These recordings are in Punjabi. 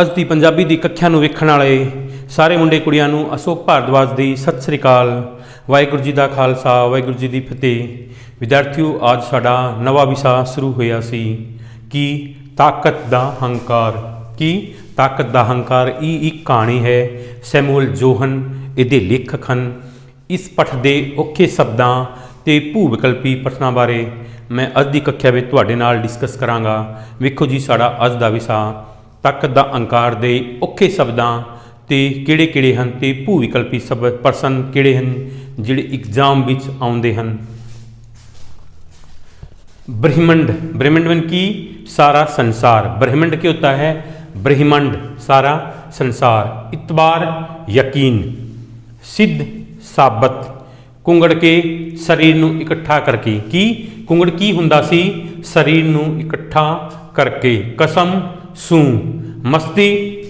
ਅੱਜ ਦੀ ਪੰਜਾਬੀ ਦੀ ਕੱਖਿਆਂ ਨੂੰ ਵੇਖਣ ਵਾਲੇ ਸਾਰੇ ਮੁੰਡੇ ਕੁੜੀਆਂ ਨੂੰ ਅਸ਼ੋਕ ਭਾਰਦਵਾਜ ਦੀ ਸਤਿ ਸ੍ਰੀ ਅਕਾਲ, ਵਾਹਿਗੁਰੂ ਜੀ ਦਾ ਖਾਲਸਾ, ਵਾਹਿਗੁਰੂ ਜੀ ਦੀ ਫਤਿਹ। ਵਿਦਿਆਰਥੀਓ, ਅੱਜ ਸਾਡਾ ਨਵਾਂ ਵਿਸ਼ਾ ਸ਼ੁਰੂ ਹੋਇਆ ਸੀ, ਕਿ ਤਾਕਤ ਦਾ ਹੰਕਾਰ? ਕੀ ਤਾਕਤ ਦਾ ਹੰਕਾਰ? ਇਹ ਇੱਕ ਕਹਾਣੀ ਹੈ, ਸੈਮੂਅਲ ਜੋਹਨ, ਇਹਦੇ ਲੇਖਕ ਹਨ। ਇਸ ਪਠ ਦੇ ਔਖੇ ਸ਼ਬਦਾਂ ਤੇ ਭੂ ਵਿਕਲਪੀ ਪਠਨਾਂ ਬਾਰੇ ਮੈਂ ਅੱਜ ਦੀ ਕੱਖਿਆ ਵਿੱਚ ਤੁਹਾਡੇ ਨਾਲ ਡਿਸਕਸ ਕਰਾਂਗਾ। ਵੇਖੋ ਜੀ, ਸਾਡਾ ਅੱਜ ਦਾ ਵਿਸ਼ਾ ਤਾਕਤ ਦਾ ਅੰਕਾਰ ਦੇ ਔਖੇ ਸ਼ਬਦਾਂ ਤੇ ਕਿਹੜੇ-ਕਿਹੜੇ ਹਨ ਤੇ ਭੂ ਵਿਕਲਪੀ ਸ਼ਬਦ ਪਰਸਨ ਕਿਹੜੇ ਹਨ ਜਿਹੜੇ ਐਗਜ਼ਾਮ ਵਿੱਚ ਆਉਂਦੇ ਹਨ ब्रह्मंड ब्रह्मंड मन की सारा संसार ब्रह्मंड क्या होता है ब्रह्मंड सारा संसार इतबार यकीन सिद्ध ਸਾਬਤ ਕੁੰਗੜ ਕੇ ਸਰੀਰ ਨੂੰ ਇਕੱਠਾ ਕਰਕੇ ਕੀ ਕੁੰਗੜ ਕੀ ਹੁੰਦਾ ਸੀ ਸਰੀਰ ਨੂੰ ਇਕੱਠਾ ਕਰਕੇ ਕਸਮ ਸੂ। ਮਸਤੀ,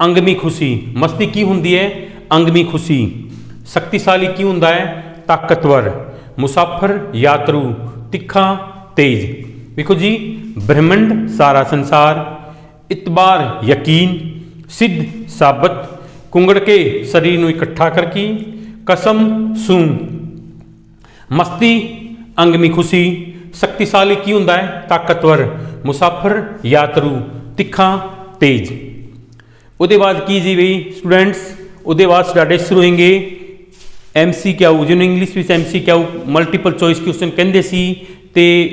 ਅੰਗਮੀ ਖੁਸ਼ੀ। ਮਸਤੀ ਕੀ ਹੁੰਦੀ ਹੈ ਅੰਗਮੀ ਖੁਸ਼ੀ। ਸ਼ਕਤੀਸ਼ਾਲੀ ਕੀ ਹੁੰਦਾ ਹੈ ਤਾਕਤਵਰ। ਮੁਸਾਫਰ, ਯਾਤਰੂ। ਤਿੱਖਾ, ਤੇਜ। ਵੇਖੋ ਜੀ, ਬ੍ਰਹਿਮੰਡ, ਸਾਰਾ ਸੰਸਾਰ। ਇਤਬਾਰ, ਯਕੀਨ। ਸਿੱਧ, ਸਾਬਤ। ਕੁੰਗੜ ਕੇ ਸਰੀਰ ਨੂੰ ਇਕੱਠਾ ਕਰਕੇ ਕਸਮ ਸੂਮ ਮਸਤੀ, ਅੰਗਮੀ ਖੁਸ਼ੀ। ਸ਼ਕਤੀਸ਼ਾਲੀ ਕੀ ਹੁੰਦਾ ਹੈ? ਤਾਕਤਵਰ, ਮੁਸਾਫਰ, ਯਾਤਰੂ, ਤਿੱਖਾ, ਤੇਜ। ਉਹਦੇ ਬਾਅਦ ਕੀ ਜੀ ਬਈ? ਸਟੂਡੈਂਟਸ ਉਹਦੇ ਬਾਅਦ ਸਟਾਰਟਡ ਸ਼ੁਰੂ ਹੋਣਗੇ ਐਮਸੀ ਕਿਆਊ, ਜਿਹਨੂੰ ਇੰਗਲਿਸ਼ ਵਿੱਚ MC Q multiple choice question ਕਹਿੰਦੇ ਸੀ ਤੇ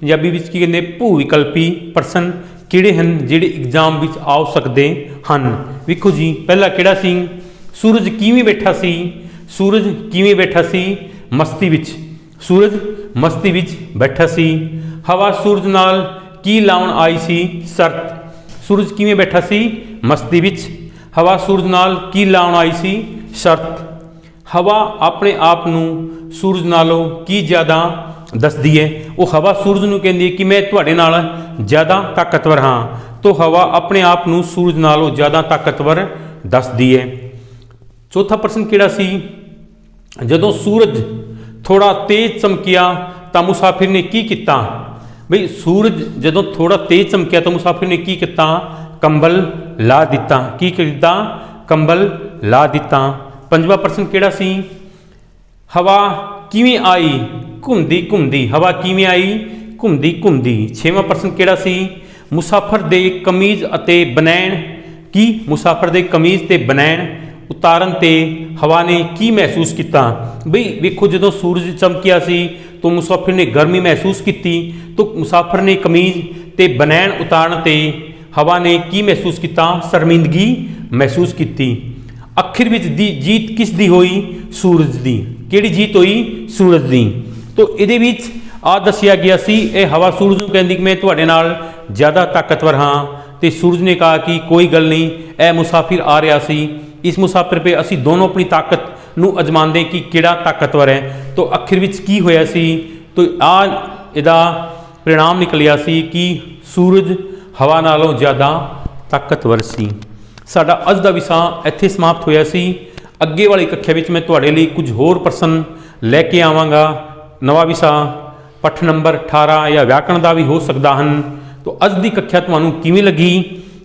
ਪੰਜਾਬੀ ਵਿੱਚ ਕੀ ਕਹਿੰਦੇ? ਭੂ ਵਿਕਲਪੀ ਪ੍ਰਸ਼ਨ ਕਿਹੜੇ ਹਨ ਜਿਹੜੇ ਐਗਜ਼ਾਮ ਵਿੱਚ ਆ ਸਕਦੇ ਹਨ? ਵੇਖੋ ਜੀ, ਪਹਿਲਾ ਕਿਹੜਾ ਸੀ? ਸੂਰਜ ਕਿਵੇਂ ਬੈਠਾ ਸੀ? ਸੂਰਜ ਕਿਵੇਂ ਬੈਠਾ ਸੀ? ਮਸਤੀ ਵਿੱਚ। ਸੂਰਜ ਮਸਤੀ ਵਿੱਚ ਬੈਠਾ ਸੀ। ਹਵਾ ਸੂਰਜ ਨਾਲ ਕੀ ਲਾਉਣ ਆਈ ਸੀ? ਸ਼ਰਤ। ਸੂਰਜ ਕਿਵੇਂ ਬੈਠਾ ਸੀ? ਮਸਤੀ ਵਿੱਚ। ਹਵਾ ਸੂਰਜ ਨਾਲ ਕੀ ਲਾਉਣ ਆਈ ਸੀ? ਸ਼ਰਤ। ਹਵਾ ਆਪਣੇ ਆਪ ਨੂੰ ਸੂਰਜ ਨਾਲੋਂ ਕੀ ਜ਼ਿਆਦਾ ਦੱਸਦੀ ਹੈ ਉਹ ਹਵਾ ਸੂਰਜ ਨੂੰ ਕਹਿੰਦੀ ਹੈ ਕਿ ਮੈਂ ਤੁਹਾਡੇ ਨਾਲ ਜ਼ਿਆਦਾ ਤਾਕਤਵਰ ਹਾਂ। ਤੋਂ ਹਵਾ ਆਪਣੇ ਆਪ ਨੂੰ ਸੂਰਜ ਨਾਲੋਂ ਜ਼ਿਆਦਾ ਤਾਕਤਵਰ ਦੱਸਦੀ ਹੈ ਚੌਥਾ ਪ੍ਰਸ਼ਨ ਕਿਹੜਾ ਸੀ? ਜਦੋਂ ਸੂਰਜ ਥੋੜਾ ਤੇਜ਼ ਚਮਕਿਆ ਤਾਂ ਮੁਸਾਫਿਰ ਨੇ ਕੀ ਕੀਤਾ? ਬਈ ਸੂਰਜ ਜਦੋਂ ਥੋੜਾ ਤੇਜ਼ ਚਮਕਿਆ ਤਾਂ ਮੁਸਾਫਿਰ ਨੇ ਕੀ ਕੀਤਾ? ਕੰਬਲ ਲਾ ਦਿੱਤਾ। ਕੀ ਕੀਤਾ ਕੰਬਲ ਲਾ ਦਿੱਤਾ। ਪੰਜਵਾਂ ਪ੍ਰਸ਼ਨ ਕਿਹੜਾ ਸੀ? ਹਵਾ ਕਿਵੇਂ ਆਈ? ਘੁੰਮਦੀ ਘੁੰਮਦੀ। ਹਵਾ ਕਿਵੇਂ ਆਈ? ਘੁੰਮਦੀ ਘੁੰਮਦੀ। ਛੇਵਾਂ ਪ੍ਰਸ਼ਨ ਕਿਹੜਾ ਸੀ? ਮੁਸਾਫਰ ਦੇ ਕਮੀਜ਼ ਅਤੇ ਬਨੈਣ। ਕੀ ਮੁਸਾਫਰ ਦੇ ਕਮੀਜ਼ ਤੇ ਬਨੈਣ? ਉਤਾਰਨ ਤੇ ਹਵਾ ਨੇ ਕੀ ਮਹਿਸੂਸ ਕੀਤਾ? ਬਈ, ਵੇਖੋ, ਜਦੋਂ ਸੂਰਜ ਚਮਕਿਆ ਸੀ, ਤਾਂ ਮੁਸਾਫਿਰ ਨੇ ਗਰਮੀ ਮਹਿਸੂਸ ਕੀਤੀ, ਤਾਂ ਮੁਸਾਫਿਰ ਨੇ ਕਮੀਜ਼ ਤੇ ਬਨੈਣ ਉਤਾਰਨ ਤੇ ਹਵਾ ਨੇ ਕੀ ਮਹਿਸੂਸ ਕੀਤਾ? ਸ਼ਰਮਿੰਦਗੀ ਮਹਿਸੂਸ ਕੀਤੀ। ਅਖੀਰ ਵਿੱਚ ਦੀ ਜੀਤ ਕਿਸ ਦੀ ਹੋਈ? ਸੂਰਜ ਦੀ। ਕਿਹੜੀ ਜੀਤ ਹੋਈ? ਸੂਰਜ ਦੀ। ਤੋਂ ਇਹਦੇ ਵਿੱਚ ਆ ਦੱਸਿਆ ਗਿਆ ਸੀ, ਇਹ ਹਵਾ ਸੂਰਜ ਨੂੰ ਕਹਿੰਦੀ ਕਿ ਮੈਂ ਤੁਹਾਡੇ ਨਾਲ ਜ਼ਿਆਦਾ ਤਾਕਤਵਰ ਹਾਂ। ਤੇ ਸੂਰਜ ਨੇ ਕਹਾ ਕਿ ਕੋਈ ਗੱਲ ਨਹੀਂ, ਇਹ ਮੁਸਾਫਿਰ ਆ ਰਿਹਾ ਸੀ। ਇਸ ਮੁਸਾਫਿਰ 'ਤੇ ਅਸੀਂ ਦੋਨੋਂ ਆਪਣੀ ਤਾਕਤ ਨੂੰ ਅਜਮਾਉਂਦੇ ਕਿ ਕਿਹੜਾ ਤਾਕਤਵਰ ਹੈ ਤੋਂ ਅਖੀਰ ਵਿੱਚ ਕੀ ਹੋਇਆ ਸੀ ਤੋਂ ਆ ਇਹਦਾ परिणाम ਨਿਕਲਿਆ ਸੀ ਕਿ ਸੂਰਜ ਹਵਾ ਨਾਲੋਂ ਜ਼ਿਆਦਾ ਤਾਕਤਵਰ ਸੀ ਸਾਡਾ ਅੱਜ ਦਾ ਵਿਸ਼ਾ ਇੱਥੇ ਸਮਾਪਤ ਹੋਇਆ ਸੀ ਅੱਗੇ ਵਾਲੀ ਕੱਖਿਆ ਵਿੱਚ ਮੈਂ ਤੁਹਾਡੇ ਲਈ ਕੁਝ ਹੋਰ ਪ੍ਰਸ਼ਨ ਲੈ ਕੇ ਆਵਾਂਗਾ ਨਵਾਂ ਵਿਸ਼ਾ ਪਠ ਨੰਬਰ 18 ਜਾਂ ਵਿਆਕਰਣ ਦਾ ਵੀ ਹੋ ਸਕਦਾ ਹਨ ਤੋਂ ਅੱਜ ਦੀ ਕੱਖਿਆ ਤੁਹਾਨੂੰ ਕਿਵੇਂ ਲੱਗੀ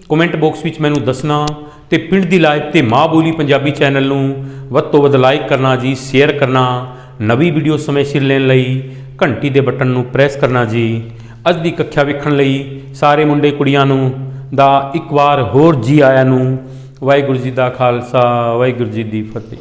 ਕਮੈਂਟ ਬਾਕਸ ਵਿੱਚ ਮੈਨੂੰ ਦੱਸਣਾ ਤੇ ਪਿੰਡ ਦੀ ਲਾਈਵ ਤੇ ਮਾਂ ਬੋਲੀ ਪੰਜਾਬੀ ਚੈਨਲ ਨੂੰ ਵੱਧ ਤੋਂ ਵੱਧ ਲਾਈਕ ਕਰਨਾ ਜੀ ਸ਼ੇਅਰ ਕਰਨਾ, ਨਵੀਂ ਵੀਡੀਓ ਸਮੇਂ ਸਿਰ ਲੈਣ ਲਈ ਘੰਟੀ ਦੇ ਬਟਨ ਨੂੰ ਪ੍ਰੈਸ ਕਰਨਾ ਜੀ। ਅੱਜ ਦੀ ਕੱਖਿਆ ਵੇਖਣ ਲਈ ਸਾਰੇ ਮੁੰਡੇ ਕੁੜੀਆਂ ਨੂੰ ਦਾ ਇੱਕ ਵਾਰ ਹੋਰ ਜੀ ਆਇਆਂ ਨੂੰ ਵਾਹਿਗੁਰੂ ਜੀ ਦਾ ਖਾਲਸਾ, ਵਾਹਿਗੁਰੂ ਜੀ ਦੀ ਫਤਿਹ।